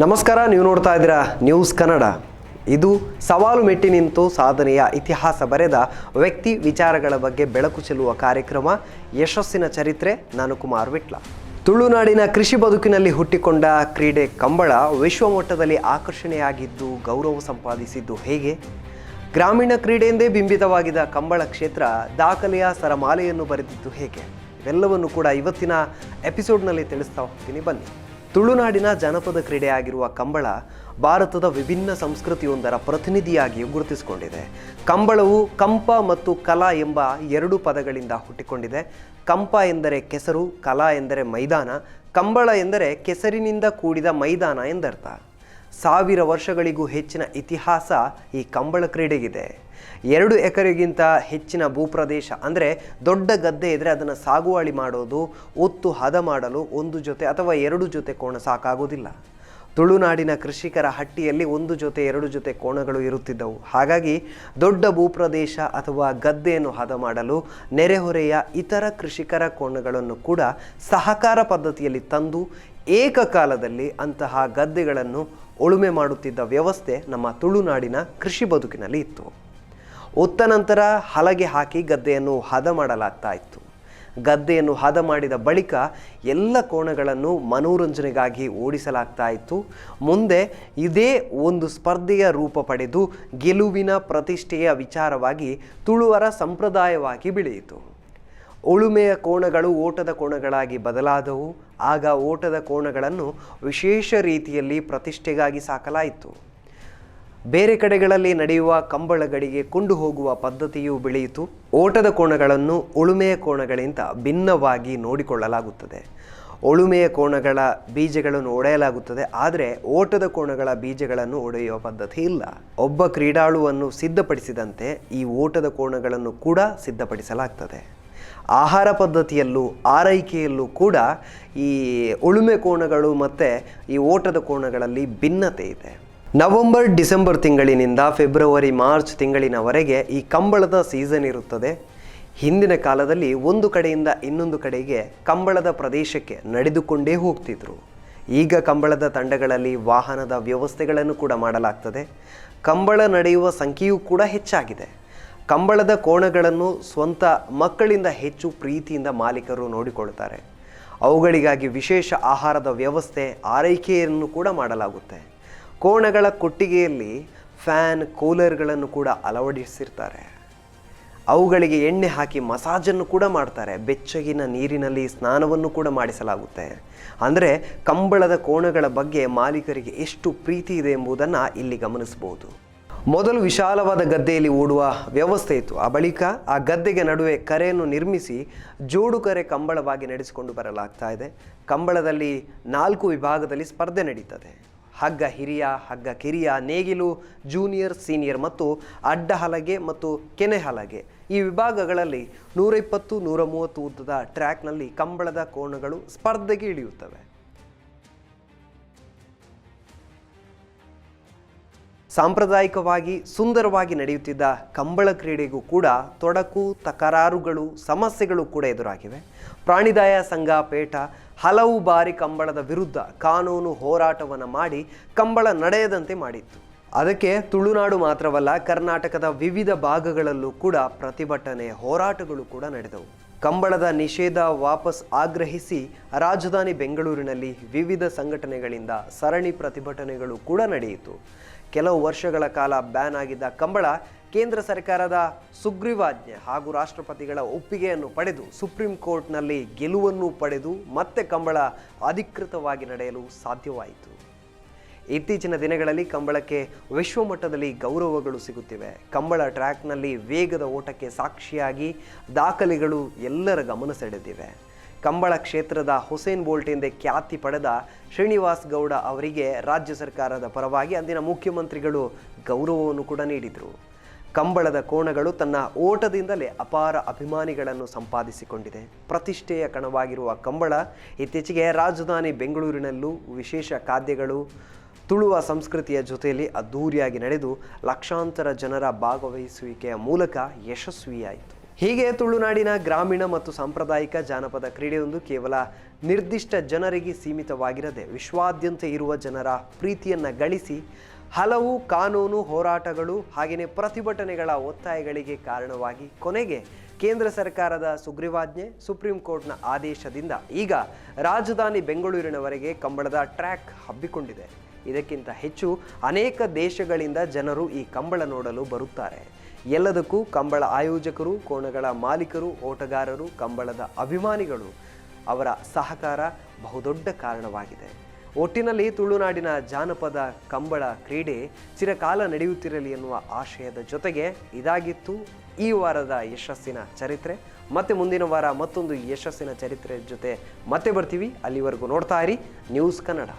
ನಮಸ್ಕಾರ, ನೀವು ನೋಡ್ತಾ ಇದ್ದೀರಾ ನ್ಯೂಸ್ ಕನ್ನಡ ಇದು ಸವಾಲು ಮೆಟ್ಟಿ ನಿಂತು ಸಾಧನೆಯ ಇತಿಹಾಸ ಬರೆದ ವ್ಯಕ್ತಿ ವಿಚಾರಗಳ ಬಗ್ಗೆ ಬೆಳಕು ಚೆಲ್ಲುವ ಕಾರ್ಯಕ್ರಮ, ಯಶಸ್ಸಿನ ಚರಿತ್ರೆ, ನಾನು ಕುಮಾರ್ ವಿಟ್ಲ. ತುಳುನಾಡಿನ ಕೃಷಿ ಬದುಕಿನಲ್ಲಿ ಹುಟ್ಟಿಕೊಂಡ ಕ್ರೀಡೆ ಕಂಬಳ ವಿಶ್ವಮಟ್ಟದಲ್ಲಿ ಆಕರ್ಷಣೆಯಾಗಿದ್ದು, ಗೌರವ ಸಂಪಾದಿಸಿದ್ದು ಹೇಗೆ? ಗ್ರಾಮೀಣ ಕ್ರೀಡೆಯೆಂದೇ ಬಿಂಬಿತವಾಗಿದ್ದ ಕಂಬಳ ಕ್ಷೇತ್ರ ದಾಖಲೆಯ ಸರಮಾಲೆಯನ್ನು ಬರೆದಿದ್ದು ಹೇಗೆ? ಇವೆಲ್ಲವನ್ನು ಕೂಡ ಇವತ್ತಿನ ಎಪಿಸೋಡ್ನಲ್ಲಿ ತಿಳಿಸ್ತಾ ಹೋಗ್ತೀನಿ. ಬನ್ನಿ. ತುಳುನಾಡಿನ ಜನಪದ ಕ್ರೀಡೆಯಾಗಿರುವ ಕಂಬಳ ಭಾರತದ ವಿಭಿನ್ನ ಸಂಸ್ಕೃತಿಯೊಂದರ ಪ್ರತಿನಿಧಿಯಾಗಿಯೂ ಗುರುತಿಸಿಕೊಂಡಿದೆ. ಕಂಬಳವು ಕಂಪ ಮತ್ತು ಕಲಾ ಎಂಬ ಎರಡು ಪದಗಳಿಂದ ಹುಟ್ಟಿಕೊಂಡಿದೆ. ಕಂಪ ಎಂದರೆ ಕೆಸರು, ಕಲಾ ಎಂದರೆ ಮೈದಾನ, ಕಂಬಳ ಎಂದರೆ ಕೆಸರಿನಿಂದ ಕೂಡಿದ ಮೈದಾನ ಎಂದರ್ಥ. ಸಾವಿರ ವರ್ಷಗಳಿಗೂ ಹೆಚ್ಚಿನ ಇತಿಹಾಸ ಈ ಕಂಬಳ ಕ್ರೀಡೆಗಿದೆ. ಎರಡು ಎಕರೆಗಿಂತ ಹೆಚ್ಚಿನ ಭೂಪ್ರದೇಶ, ಅಂದರೆ ದೊಡ್ಡ ಗದ್ದೆ ಇದ್ದರೆ ಅದನ್ನು ಸಾಗುವಳಿ ಮಾಡೋದು, ಒತ್ತು ಹದ ಮಾಡಲು ಒಂದು ಜೊತೆ ಅಥವಾ ಎರಡು ಜೊತೆ ಕೋಣ ಸಾಕಾಗೋದಿಲ್ಲ ತುಳುನಾಡಿನ ಕೃಷಿಕರ ಹಟ್ಟಿಯಲ್ಲಿ ಒಂದು ಜೊತೆ, ಎರಡು ಜೊತೆ ಕೋಣಗಳು ಇರುತ್ತಿದ್ದವು. ಹಾಗಾಗಿ ದೊಡ್ಡ ಭೂಪ್ರದೇಶ ಅಥವಾ ಗದ್ದೆಯನ್ನು ಹದ ಮಾಡಲು ನೆರೆಹೊರೆಯ ಇತರ ಕೃಷಿಕರ ಕೋಣಗಳನ್ನು ಕೂಡ ಸಹಕಾರ ಪದ್ಧತಿಯಲ್ಲಿ ತಂದು ಏಕಕಾಲದಲ್ಲಿ ಅಂತಹ ಗದ್ದೆಗಳನ್ನು ಉಳುಮೆ ಮಾಡುತ್ತಿದ್ದ ವ್ಯವಸ್ಥೆ ನಮ್ಮ ತುಳುನಾಡಿನ ಕೃಷಿ ಬದುಕಿನಲ್ಲಿ ಇತ್ತು. ಉತ್ತ ನಂತರ ಹಲಗೆ ಹಾಕಿ ಗದ್ದೆಯನ್ನು ಹದ ಮಾಡಲಾಗ್ತಾ ಇತ್ತು. ಗದ್ದೆಯನ್ನು ಹದ ಮಾಡಿದ ಬಳಿಕ ಎಲ್ಲ ಕೋಣಗಳನ್ನು ಮನೋರಂಜನೆಗಾಗಿ ಓಡಿಸಲಾಗ್ತಾ ಇತ್ತು. ಮುಂದೆ ಇದೇ ಒಂದು ಸ್ಪರ್ಧೆಯ ರೂಪ ಪಡೆದು ಗೆಲುವಿನ ಪ್ರತಿಷ್ಠೆಯ ವಿಚಾರವಾಗಿ ತುಳುವರ ಸಂಪ್ರದಾಯವಾಗಿ ಬೆಳೆಯಿತು. ಉಳುಮೆಯ ಕೋಣಗಳು ಓಟದ ಕೋಣಗಳಾಗಿ ಬದಲಾದವು. ಆಗ ಓಟದ ಕೋಣಗಳನ್ನು ವಿಶೇಷ ರೀತಿಯಲ್ಲಿ ಪ್ರತಿಷ್ಠೆಗಾಗಿ ಸಾಕಲಾಯಿತು. ಬೇರೆ ಕಡೆಗಳಲ್ಲಿ ನಡೆಯುವ ಕಂಬಳಗಳಿಗೆ ಕೊಂಡು ಹೋಗುವ ಪದ್ಧತಿಯು ಬೆಳೆಯಿತು. ಓಟದ ಕೋಣಗಳನ್ನು ಉಳುಮೆಯ ಕೋಣಗಳಿಂದ ಭಿನ್ನವಾಗಿ ನೋಡಿಕೊಳ್ಳಲಾಗುತ್ತದೆ. ಉಳುಮೆಯ ಕೋಣಗಳ ಬೀಜಗಳನ್ನು ಒಡೆಯಲಾಗುತ್ತದೆ. ಆದರೆ ಓಟದ ಕೋಣಗಳ ಬೀಜಗಳನ್ನು ಒಡೆಯುವ ಪದ್ಧತಿ ಇಲ್ಲ. ಒಬ್ಬ ಕ್ರೀಡಾಳುವನ್ನು ಸಿದ್ಧಪಡಿಸಿದಂತೆ ಈ ಓಟದ ಕೋಣಗಳನ್ನು ಕೂಡ ಸಿದ್ಧಪಡಿಸಲಾಗ್ತದೆ. ಆಹಾರ ಪದ್ಧತಿಯಲ್ಲೂ ಆರೈಕೆಯಲ್ಲೂ ಕೂಡ ಈ ಉಳುಮೆ ಕೋಣಗಳು ಮತ್ತು ಈ ಓಟದ ಕೋಣಗಳಲ್ಲಿ ಭಿನ್ನತೆ ಇದೆ. ನವೆಂಬರ್, ಡಿಸೆಂಬರ್ ತಿಂಗಳಿನಿಂದ ಫೆಬ್ರವರಿ, ಮಾರ್ಚ್ ತಿಂಗಳಿನವರೆಗೆ ಈ ಕಂಬಳದ ಸೀಸನ್ ಇರುತ್ತದೆ. ಹಿಂದಿನ ಕಾಲದಲ್ಲಿ ಒಂದು ಕಡೆಯಿಂದ ಇನ್ನೊಂದು ಕಡೆಗೆ ಕಂಬಳದ ಪ್ರದೇಶಕ್ಕೆ ನಡೆದುಕೊಂಡೇ ಹೋಗ್ತಿದ್ರು. ಈಗ ಕಂಬಳದ ತಂಡಗಳಲ್ಲಿ ವಾಹನದ ವ್ಯವಸ್ಥೆಗಳನ್ನು ಕೂಡ ಮಾಡಲಾಗ್ತದೆ. ಕಂಬಳ ನಡೆಯುವ ಸಂಖ್ಯೆಯೂ ಕೂಡ ಹೆಚ್ಚಾಗಿದೆ. ಕಂಬಳದ ಕೋಣಗಳನ್ನು ಸ್ವಂತ ಮಕ್ಕಳಿಂದ ಹೆಚ್ಚು ಪ್ರೀತಿಯಿಂದ ಮಾಲೀಕರು ನೋಡಿಕೊಳ್ತಾರೆ ಅವುಗಳಿಗಾಗಿ ವಿಶೇಷ ಆಹಾರದ ವ್ಯವಸ್ಥೆ, ಆರೈಕೆಯನ್ನು ಕೂಡ ಮಾಡಲಾಗುತ್ತೆ. ಕೋಣಗಳ ಕೊಟ್ಟಿಗೆಯಲ್ಲಿ ಫ್ಯಾನ್, ಕೂಲರ್ಗಳನ್ನು ಕೂಡ ಅಳವಡಿಸಿರ್ತಾರೆ. ಅವುಗಳಿಗೆ ಎಣ್ಣೆ ಹಾಕಿ ಮಸಾಜನ್ನು ಕೂಡ ಮಾಡ್ತಾರೆ. ಬೆಚ್ಚಗಿನ ನೀರಿನಲ್ಲಿ ಸ್ನಾನವನ್ನು ಕೂಡ ಮಾಡಿಸಲಾಗುತ್ತೆ. ಅಂದರೆ ಕಂಬಳದ ಕೋಣಗಳ ಬಗ್ಗೆ ಮಾಲೀಕರಿಗೆ ಎಷ್ಟು ಪ್ರೀತಿ ಇದೆ ಎಂಬುದನ್ನು ಇಲ್ಲಿ ಗಮನಿಸಬಹುದು. ಮೊದಲು ವಿಶಾಲವಾದ ಗದ್ದೆಯಲ್ಲಿ ಓಡುವ ವ್ಯವಸ್ಥೆ ಇತ್ತು. ಆ ಬಳಿಕ ಆ ಗದ್ದೆಗೆ ನಡುವೆ ಕರೆಯನ್ನು ನಿರ್ಮಿಸಿ ಜೋಡು ಕರೆ ಕಂಬಳವಾಗಿ ನಡೆಸಿಕೊಂಡು ಬರಲಾಗ್ತಾ ಇದೆ. ಕಂಬಳದಲ್ಲಿ ನಾಲ್ಕು ವಿಭಾಗದಲ್ಲಿ ಸ್ಪರ್ಧೆ ನಡೀತದೆ. ಹಗ್ಗ ಹಿರಿಯ, ಹಗ್ಗ ಕಿರಿಯ, ನೇಗಿಲು ಜೂನಿಯರ್ ಸೀನಿಯರ್ ಮತ್ತು ಅಡ್ಡ ಹಲಗೆ ಮತ್ತು ಕೆನೆ ಹಲಗೆ. ಈ ವಿಭಾಗಗಳಲ್ಲಿ ನೂರ ಇಪ್ಪತ್ತು, ನೂರ ಮೂವತ್ತು ಉದ್ದದ ಟ್ರ್ಯಾಕ್ನಲ್ಲಿ ಕಂಬಳದ ಕೋಣಗಳು ಸ್ಪರ್ಧೆಗೆ ಇಳಿಯುತ್ತವೆ. ಸಾಂಪ್ರದಾಯಿಕವಾಗಿ ಸುಂದರವಾಗಿ ನಡೆಯುತ್ತಿದ್ದ ಕಂಬಳ ಕ್ರೀಡೆಗೂ ಕೂಡ ತೊಡಕು, ತಕರಾರುಗಳು, ಸಮಸ್ಯೆಗಳು ಕೂಡ ಎದುರಾಗಿವೆ. ಪ್ರಾಣಿದಾಯ ಸಂಘ ಪೇಟ ಹಲವು ಬಾರಿ ಕಂಬಳದ ವಿರುದ್ಧ ಕಾನೂನು ಹೋರಾಟವನ್ನು ಮಾಡಿ ಕಂಬಳ ನಡೆಯದಂತೆ ಮಾಡಿತ್ತು. ಅದಕ್ಕೆ ತುಳುನಾಡು ಮಾತ್ರವಲ್ಲ, ಕರ್ನಾಟಕದ ವಿವಿಧ ಭಾಗಗಳಲ್ಲೂ ಕೂಡ ಪ್ರತಿಭಟನೆ, ಹೋರಾಟಗಳು ಕೂಡ ನಡೆದವು. ಕಂಬಳದ ನಿಷೇಧ ವಾಪಸ್ ಆಗ್ರಹಿಸಿ ರಾಜಧಾನಿ ಬೆಂಗಳೂರಿನಲ್ಲಿ ವಿವಿಧ ಸಂಘಟನೆಗಳಿಂದ ಸರಣಿ ಪ್ರತಿಭಟನೆಗಳು ಕೂಡ ನಡೆಯಿತು. ಕೆಲವು ವರ್ಷಗಳ ಕಾಲ ಬ್ಯಾನ್ ಆಗಿದ್ದ ಕಂಬಳ ಕೇಂದ್ರ ಸರ್ಕಾರದ ಸುಗ್ರೀವಾಜ್ಞೆ ಹಾಗೂ ರಾಷ್ಟ್ರಪತಿಗಳ ಒಪ್ಪಿಗೆಯನ್ನು ಪಡೆದು ಸುಪ್ರೀಂ ಕೋರ್ಟ್ನಲ್ಲಿ ಗೆಲುವನ್ನು ಪಡೆದು ಮತ್ತೆ ಕಂಬಳ ಅಧಿಕೃತವಾಗಿ ನಡೆಯಲು ಸಾಧ್ಯವಾಯಿತು. ಇತ್ತೀಚಿನ ದಿನಗಳಲ್ಲಿ ಕಂಬಳಕ್ಕೆ ವಿಶ್ವಮಟ್ಟದಲ್ಲಿ ಗೌರವಗಳು ಸಿಗುತ್ತಿವೆ. ಕಂಬಳ ಟ್ರ್ಯಾಕ್ನಲ್ಲಿ ವೇಗದ ಓಟಕ್ಕೆ ಸಾಕ್ಷಿಯಾಗಿ ದಾಖಲೆಗಳು ಎಲ್ಲರ ಗಮನ ಸೆಳೆದಿವೆ. ಕಂಬಳ ಕ್ಷೇತ್ರದ ಹುಸೇನ್ ಬೋಲ್ಟ್ ಎಂದೇ ಖ್ಯಾತಿ ಪಡೆದ ಶ್ರೀನಿವಾಸ್ ಗೌಡ ಅವರಿಗೆ ರಾಜ್ಯ ಸರ್ಕಾರದ ಪರವಾಗಿ ಅಂದಿನ ಮುಖ್ಯಮಂತ್ರಿಗಳು ಗೌರವವನ್ನು ಕೂಡ ನೀಡಿದರು. ಕಂಬಳದ ಕೋಣಗಳು ತನ್ನ ಓಟದಿಂದಲೇ ಅಪಾರ ಅಭಿಮಾನಿಗಳನ್ನು ಸಂಪಾದಿಸಿಕೊಂಡಿದೆ. ಪ್ರತಿಷ್ಠೆಯ ಕಣವಾಗಿರುವ ಕಂಬಳ ಇತ್ತೀಚೆಗೆ ರಾಜಧಾನಿ ಬೆಂಗಳೂರಿನಲ್ಲೂ ವಿಶೇಷ ಖಾದ್ಯಗಳು ತುಳುವ ಸಂಸ್ಕೃತಿಯ ಜೊತೆಯಲ್ಲಿ ಅದ್ದೂರಿಯಾಗಿ ನಡೆದು ಲಕ್ಷಾಂತರ ಜನರ ಭಾಗವಹಿಸುವಿಕೆಯ ಮೂಲಕ ಯಶಸ್ವಿಯಾಯಿತು. ಹೀಗೆ ತುಳುನಾಡಿನ ಗ್ರಾಮೀಣ ಮತ್ತು ಸಾಂಪ್ರದಾಯಿಕ ಜಾನಪದ ಕ್ರೀಡೆಯೊಂದು ಕೇವಲ ನಿರ್ದಿಷ್ಟ ಜನರಿಗೆ ಸೀಮಿತವಾಗಿರದೆ ವಿಶ್ವಾದ್ಯಂತ ಇರುವ ಜನರ ಪ್ರೀತಿಯನ್ನು ಗಳಿಸಿ ಹಲವು ಕಾನೂನು ಹೋರಾಟಗಳು ಹಾಗೆಯೇ ಪ್ರತಿಭಟನೆಗಳ ಒತ್ತಾಯಗಳಿಗೆ ಕಾರಣವಾಗಿ ಕೊನೆಗೆ ಕೇಂದ್ರ ಸರ್ಕಾರದ ಸುಗ್ರೀವಾಜ್ಞೆ, ಸುಪ್ರೀಂ ಕೋರ್ಟ್ನ ಆದೇಶದಿಂದ ಈಗ ರಾಜಧಾನಿ ಬೆಂಗಳೂರಿನವರೆಗೆ ಕಂಬಳದ ಟ್ರ್ಯಾಕ್ ಹಬ್ಬಿಕೊಂಡಿದೆ. ಇದಕ್ಕಿಂತ ಹೆಚ್ಚು ಅನೇಕ ದೇಶಗಳಿಂದ ಜನರು ಈ ಕಂಬಳ ನೋಡಲು ಬರುತ್ತಾರೆ. ಎಲ್ಲದಕ್ಕೂ ಕಂಬಳ ಆಯೋಜಕರು, ಕೋಣಗಳ ಮಾಲೀಕರು, ಓಟಗಾರರು, ಕಂಬಳದ ಅಭಿಮಾನಿಗಳು ಅವರ ಸಹಕಾರ ಬಹುದೊಡ್ಡ ಕಾರಣವಾಗಿದೆ. ಒಟ್ಟಿನಲ್ಲಿ ತುಳುನಾಡಿನ ಜಾನಪದ ಕಂಬಳ ಕ್ರೀಡೆ ಚಿರಕಾಲ ನಡೆಯುತ್ತಿರಲಿ ಎನ್ನುವ ಆಶಯದ ಜೊತೆಗೆ ಇದಾಗಿತ್ತು ಈ ವಾರದ ಯಶಸ್ಸಿನ ಚರಿತ್ರೆ. ಮತ್ತೆ ಮುಂದಿನ ವಾರ ಮತ್ತೊಂದು ಯಶಸ್ಸಿನ ಚರಿತ್ರೆ ಜೊತೆ ಮತ್ತೆ ಬರ್ತೀವಿ. ಅಲ್ಲಿವರೆಗೂ ನೋಡ್ತಾ ಇರಿ. ನ್ಯೂಸ್ ಕನ್ನಡ.